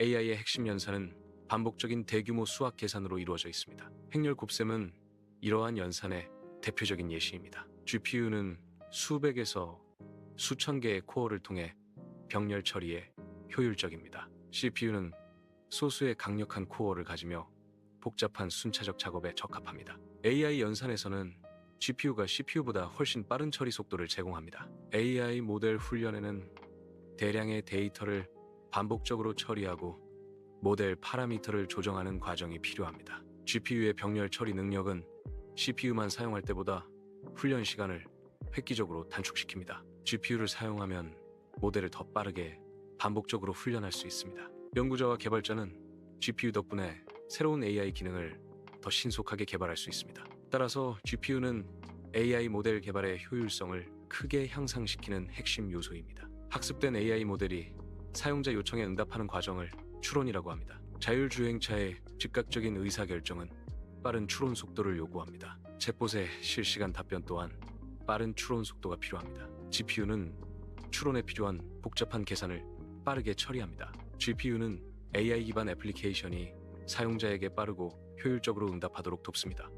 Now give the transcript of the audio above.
AI의 핵심 연산은 반복적인 대규모 수학 계산으로 이루어져 있습니다. 행렬 곱셈은 이러한 연산의 대표적인 예시입니다. GPU는 수백에서 수천 개의 코어를 통해 병렬 처리에 효율적입니다. CPU는 소수의 강력한 코어를 가지며 복잡한 순차적 작업에 적합합니다. AI 연산에서는 GPU가 CPU보다 훨씬 빠른 처리 속도를 제공합니다. AI 모델 훈련에는 대량의 데이터를 반복적으로 처리하고 모델 파라미터를 조정하는 과정이 필요합니다. GPU의 병렬 처리 능력은 CPU만 사용할 때보다 훈련 시간을 획기적으로 단축시킵니다. GPU를 사용하면 모델을 더 빠르게 반복적으로 훈련할 수 있습니다. 연구자와 개발자는 GPU 덕분에 새로운 AI 기능을 더 신속하게 개발할 수 있습니다. 따라서 GPU는 AI 모델 개발의 효율성을 크게 향상시키는 핵심 요소입니다. 학습된 AI 모델이 사용자 요청에 응답하는 과정을 추론이라고 합니다. 자율주행차의 즉각적인 의사결정은 빠른 추론 속도를 요구합니다. 챗봇의 실시간 답변 또한 빠른 추론 속도가 필요합니다. GPU는 추론에 필요한 복잡한 계산을 빠르게 처리합니다. GPU는 AI 기반 애플리케이션이 사용자에게 빠르고 효율적으로 응답하도록 돕습니다.